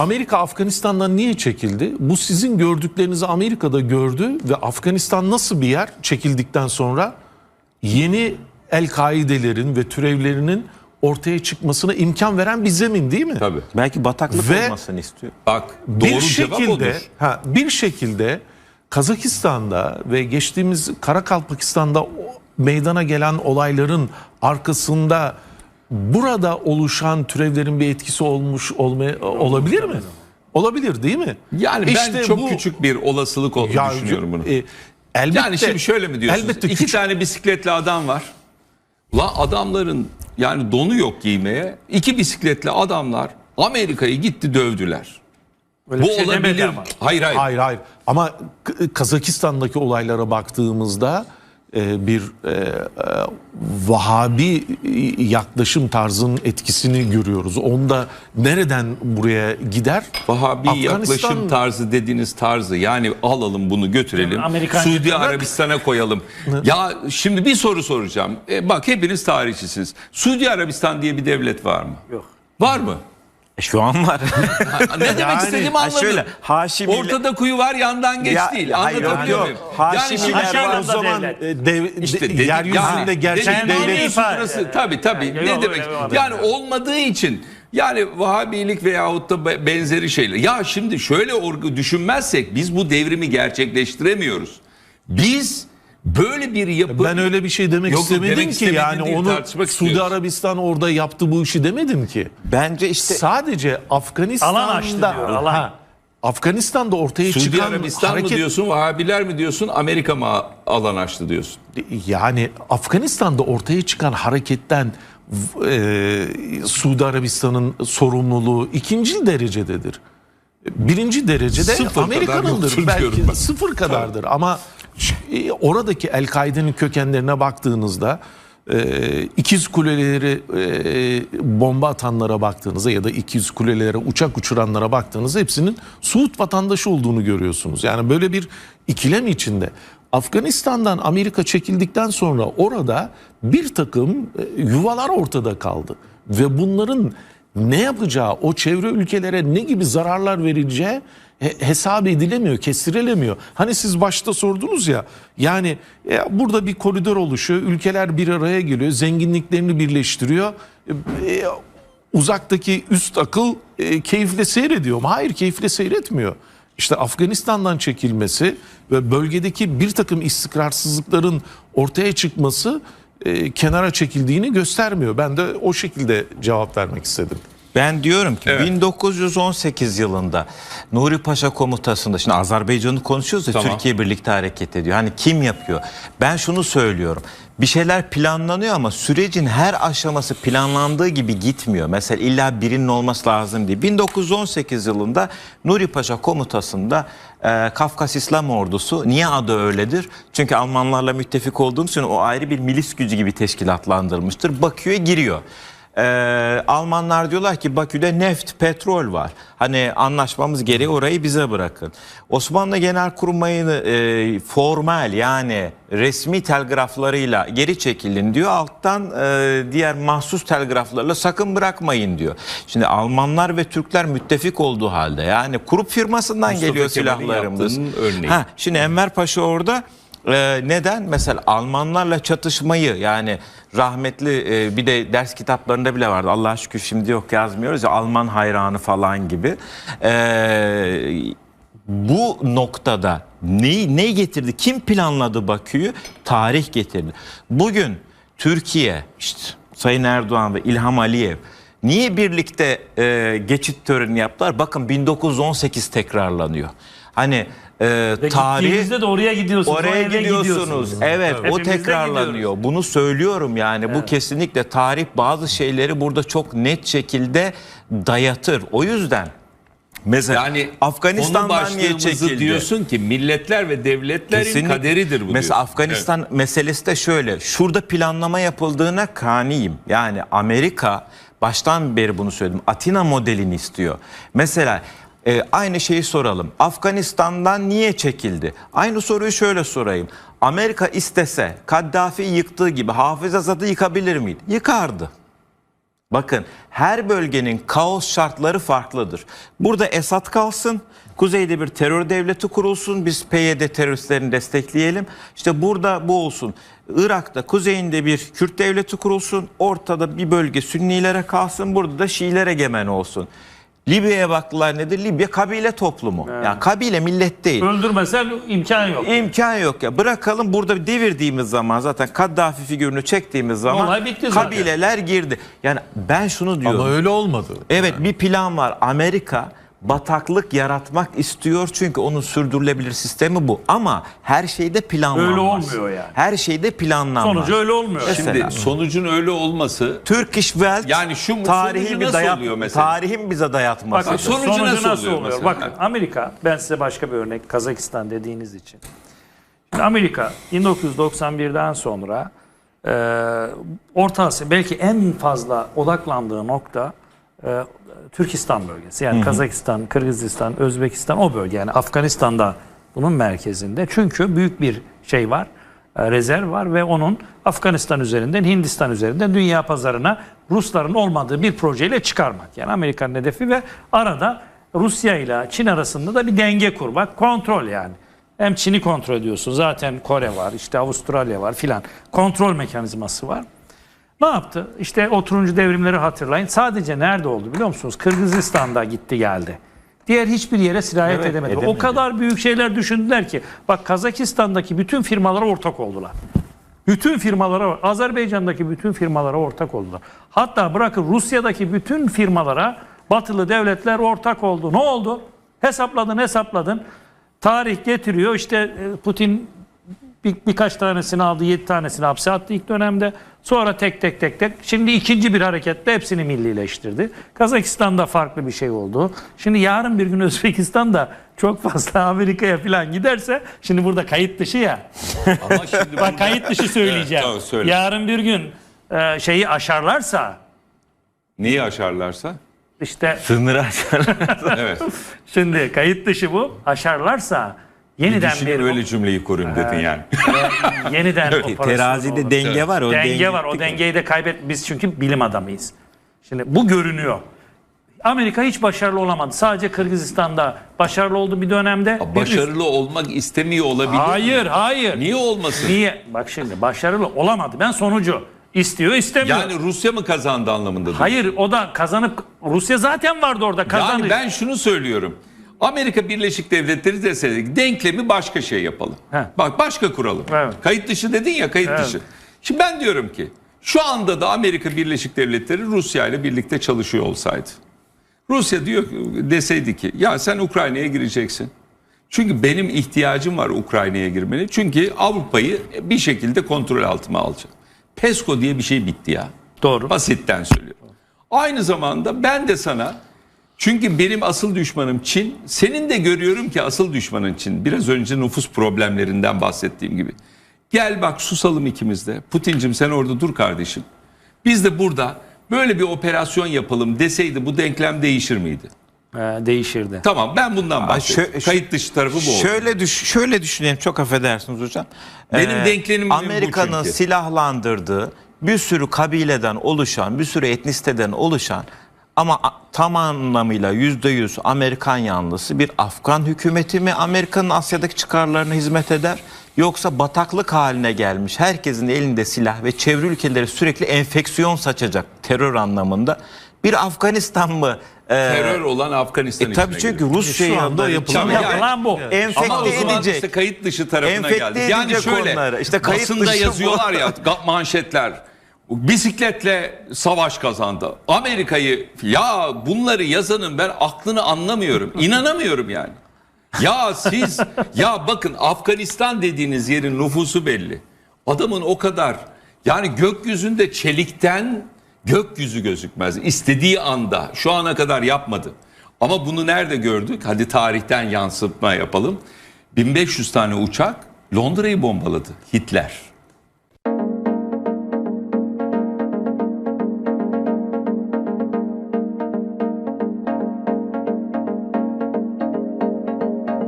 Amerika Afganistan'dan niye çekildi? Bu sizin gördüklerinizi Amerika'da gördü ve Afganistan nasıl bir yer çekildikten sonra yeni El-Kaide'lerin ve türevlerinin ortaya çıkmasına imkan veren bir zemin değil mi? Tabii. Belki bataklık Ve- olmasını istiyor. Bak doğru bir cevap şekilde ha, bir şekilde Kazakistan'da ve geçtiğimiz Karakalpakistan'da meydana gelen olayların arkasında burada oluşan türevlerin bir etkisi olmuş olmaya olabilir mi? Olabilir değil mi? Yani ben İşte çok bu- küçük bir olasılık olduğunu Ya, düşünüyorum bunu. e, elbette, yani şimdi şöyle mi diyorsunuz? Elbette İki küçük- tane bisikletli adam var. La adamların yani donu yok giymeye. İki bisikletli adamlar Amerika'yı gitti dövdüler. Öyle Bu şey olabilir. ama. Hayır hayır. Hayır hayır. Ama Kazakistan'daki olaylara baktığımızda bir e, e, Vahabi yaklaşım tarzının etkisini görüyoruz. Onda nereden buraya gider? Vahabi yaklaşım tarzı dediğiniz tarzı yani alalım bunu götürelim. Amerikan Suudi. Arabistan'a koyalım. ya şimdi bir soru soracağım. E, bak hepiniz tarihçisiniz. Suudi Arabistan diye bir devlet var mı? Yok. Var mı? E şu an var. Ne demek Yani- istediğimi Ha, anladın. şöyle, Haşimiler- Ortada kuyu var yandan geç Ya, değil. hayır, Anlatabiliyor yok. muyum? Haşimiler şimdi var, şöyle- o zaman devlet. e, dev, İşte de- dedik yeryüzünde yani, gerçek dedik, devlet diyorsun ifade. burası. Tabii tabii. Yani, ne yok, demek? yok, yok, Yani yok. olmadığı için yani Vahabilik veyahut da be- benzeri şeyler. Ya şimdi şöyle orgu düşünmezsek biz bu devrimi gerçekleştiremiyoruz. Biz böyle bir yapı Ben öyle bir şey demek Yok, istemedim demek ki yani değil, onu Suudi istiyoruz. Arabistan orada yaptı bu işi demedim ki. Bence işte Sadece Afganistan'da Alan açtı diyor, alan. Ha, Afganistan'da ortaya Suudi çıkan Arabistan hareket mı diyorsun, Vahabiler mi diyorsun, Amerika mı alan açtı diyorsun? yani Afganistan'da ortaya çıkan hareketten e, Suudi Arabistan'ın sorumluluğu ikinci derecededir. Birinci derecede Amerika'nındır. Belki sıfır kadardır ama e, oradaki El-Kaide'nin kökenlerine baktığınızda e, ikiz kuleleri e, bomba atanlara baktığınızda ya da ikiz kulelere uçak uçuranlara baktığınızda hepsinin Suud vatandaşı olduğunu görüyorsunuz. Yani böyle bir ikilem içinde. Afganistan'dan Amerika çekildikten sonra orada bir takım e, yuvalar ortada kaldı. Ve bunların ne yapacağı, o çevre ülkelere ne gibi zararlar vereceği he- hesap edilemiyor, kestirilemiyor. Hani siz başta sordunuz ya, yani e, burada bir koridor oluşuyor, ülkeler bir araya geliyor, zenginliklerini birleştiriyor. E, e, uzaktaki üst akıl e, keyifle seyrediyor mu? Hayır, keyifle seyretmiyor. İşte Afganistan'dan çekilmesi ve bölgedeki bir takım istikrarsızlıkların ortaya çıkması e, kenara çekildiğini göstermiyor. Ben de o şekilde cevap vermek istedim. Ben diyorum ki Evet. 1918 yılında Nuri Paşa komutasında şimdi Azerbaycan'ı konuşuyoruz ya Tamam. Türkiye birlikte hareket ediyor. Hani kim yapıyor? Ben şunu söylüyorum. Bir şeyler planlanıyor ama sürecin her aşaması planlandığı gibi gitmiyor. Mesela illa birinin olması lazım değil. 1918 yılında Nuri Paşa komutasında e, Kafkas İslam Ordusu niye adı öyledir? Çünkü Almanlarla müttefik olduğumuz için o ayrı bir milis gücü gibi teşkilatlandırmıştır. Bakü'ye giriyor. Ee, Almanlar diyorlar ki Bakü'de neft, petrol var. Hani anlaşmamız gereği orayı bize bırakın. Osmanlı Genelkurmay'ını e, formal yani resmi telgraflarıyla geri çekilin diyor. Alttan e, diğer mahsus telgraflarla sakın bırakmayın diyor. Şimdi Almanlar ve Türkler müttefik olduğu halde yani kurup firmasından Mustafa geliyor Kemal'in silahlarımız. yaptığının örneği. Ha, Şimdi Enver Paşa orada e, neden? Mesela Almanlarla çatışmayı yani rahmetli e, bir de ders kitaplarında bile vardı. Allah'a şükür şimdi yok yazmıyoruz ya Alman hayranı falan gibi. E, bu noktada neyi, neyi getirdi? Kim planladı Bakü'yü? Tarih getirdi. Bugün Türkiye, işte Sayın Erdoğan ve İlham Aliyev niye birlikte e, geçit töreni yaptılar? Bakın 1918 tekrarlanıyor. Hani e, Ve tarih de oraya gidiyorsunuz. Oraya eve gidiyorsunuz. Evet, Hepimiz o tekrarlanıyor. gidiyoruz. Bunu söylüyorum yani. Bu kesinlikle tarih bazı şeyleri burada çok net şekilde dayatır. O yüzden mesela Yani Afganistan'dan niye çekildi? diyorsun ki milletler ve devletlerin Kesinlikle. kaderidir bu Mesela diyorsun. Afganistan meselesi de şöyle. Şurada planlama yapıldığına kaniyim. Yani Amerika baştan beri bunu söyledim. Atina modelini istiyor. Mesela e, aynı şeyi soralım. Afganistan'dan niye çekildi? Aynı soruyu şöyle sorayım. Amerika istese Kaddafi'yi yıktığı gibi Hafız Asad'ı yıkabilir miydi? Yıkardı. Bakın her bölgenin kaos şartları farklıdır. Burada Esad kalsın, kuzeyde bir terör devleti kurulsun, biz PYD teröristlerini destekleyelim. İşte burada bu olsun. Irak'ta kuzeyinde bir Kürt devleti kurulsun, ortada bir bölge Sünnilere kalsın, burada da Şiiler egemen olsun. Libya'ya baktılar nedir? Libya kabile toplumu. Yani kabile millet değil. Öldürmesen imkan yok. İmkan yok ya. Bırakalım burada devirdiğimiz zaman zaten Kaddafi figürünü çektiğimiz zaman Olay bitti zaten. kabileler girdi. Yani ben şunu diyorum. Ama öyle olmadı. Evet bir plan var. Amerika bataklık yaratmak istiyor çünkü onun sürdürülebilir sistemi bu. Ama her şeyde planlanmaz. Öyle olmuyor yani. Her şeyde planlanmaz. Sonucu öyle olmuyor. Mesela. Şimdi sonucun öyle olması Turkish Wealth Yani şu tarihi bir dayat, oluyor mesela? tarihin bize dayatması. Bakın sonucu sonucu, nasıl nasıl, oluyor oluyor? mesela? Bakın Amerika ben size başka bir örnek Kazakistan dediğiniz için. Şimdi Amerika 1991'den sonra e, Orta Asya belki en fazla odaklandığı nokta e, Türkistan bölgesi. Yani Kazakistan, Kırgızistan, Özbekistan o bölge. Yani Afganistan'da bunun merkezinde. Çünkü büyük bir şey var. e, Rezerv var ve onun Afganistan üzerinden, Hindistan üzerinden dünya pazarına Rusların olmadığı bir projeyle çıkarmak. Yani Amerika'nın hedefi ve arada Rusya ile Çin arasında da bir denge kurmak, kontrol yani. Hem Çin'i kontrol ediyorsun. Zaten Kore var, işte Avustralya var filan. Kontrol mekanizması var. Ne yaptı? İşte o turuncu devrimleri hatırlayın. Sadece nerede oldu biliyor musunuz? Kırgızistan'da gitti geldi. Diğer hiçbir yere sirayet Evet, edemedi. edemedi. O kadar büyük şeyler düşündüler ki. Bak Kazakistan'daki bütün firmalara ortak oldular. Bütün firmalara, Azerbaycan'daki bütün firmalara ortak oldular. Hatta bırakın Rusya'daki bütün firmalara batılı devletler ortak oldu. Ne oldu? Hesapladın hesapladın. Tarih getiriyor işte e, Putin bir, birkaç tanesini aldı, yedi tanesini hapse attı ilk dönemde. Sonra tek tek tek tek. Şimdi ikinci bir hareketle hepsini millileştirdi. Kazakistan'da farklı bir şey oldu. Şimdi yarın bir gün Özbekistan da çok fazla Amerika'ya falan giderse, şimdi burada kayıt dışı ya. ama şimdi Bak kayıt dışı söyleyeceğim. Evet, tamam, söyle. Yarın bir gün e, şeyi aşarlarsa neyi aşarlarsa işte Sınırı aşar. evet. şimdi kayıt dışı bu aşarlarsa yeniden Düşünün bir öyle cümleyi kurun dedin yani. yeniden operasyon Terazide olur. denge var. O denge denge var. O dengeyi de kaybet. Biz çünkü bilim adamıyız. Şimdi bu görünüyor. Amerika hiç başarılı olamadı. Sadece Kırgızistan'da başarılı oldu bir dönemde. Bir üst- Başarılı olmak istemiyor olabilir. mi? Hayır, hayır. Niye olmasın? Niye? Bak şimdi başarılı olamadı. Ben sonucu istiyor, istemiyor. Yani Rusya mı kazandı anlamında? Hayır, o da kazanıp Rusya zaten vardı orada kazandı. Yani ben şunu söylüyorum. Amerika Birleşik Devletleri deseydik denklemi başka şey yapalım. He. Bak başka kuralım. Evet. Kayıt dışı dedin ya kayıt Evet. dışı. Şimdi ben diyorum ki şu anda da Amerika Birleşik Devletleri Rusya ile birlikte çalışıyor olsaydı. Rusya diyor deseydi ki ya sen Ukrayna'ya gireceksin. Çünkü benim ihtiyacım var Ukrayna'ya girmeni. Çünkü Avrupa'yı bir şekilde kontrol altıma alacağım. PESCO diye bir şey bitti ya. Doğru. Basitten söylüyorum. Aynı zamanda ben de sana çünkü benim asıl düşmanım Çin. Senin de görüyorum ki asıl düşmanın Çin. Biraz önce nüfus problemlerinden bahsettiğim gibi. Gel bak susalım ikimiz de. Putin'cim sen orada dur kardeşim. Biz de burada böyle bir operasyon yapalım deseydi bu denklem değişir miydi? Ee, değişirdi. Tamam ben bundan bahsediyorum. şö- Kayıt dışı tarafı bu oldu. Şöyle düş şöyle düşünelim çok affedersiniz hocam. Ee, Benim denklemim bu Amerika'nın silahlandırdığı bir sürü kabileden oluşan, bir sürü etnisiteden oluşan ama tam anlamıyla yüzde yüz Amerikan yanlısı bir Afgan hükümeti mi Amerika'nın Asya'daki çıkarlarına hizmet eder? Yoksa bataklık haline gelmiş herkesin elinde silah ve çevre ülkeleri sürekli enfeksiyon saçacak terör anlamında bir Afganistan mı? e, Terör olan Afganistan e, tabii çünkü giriyor. Rusya Şu anda yapılan- Yapılan bu. enfekte Ama edecek. işte kayıt dışı tarafına Enfekte geldik. Yani şöyle onları. İşte kayıt basında dışı yazıyorlar ya manşetler. Bisikletle savaş kazandı. Amerika'yı ya bunları yazanın ben aklını anlamıyorum. İnanamıyorum yani. Ya siz ya bakın Afganistan dediğiniz yerin nüfusu belli. Adamın o kadar yani gökyüzünde çelikten gökyüzü gözükmez. İstediği anda şu ana kadar yapmadı. Ama bunu nerede gördük? Hadi tarihten yansıtma yapalım. 1500 tane uçak Londra'yı bombaladı Hitler.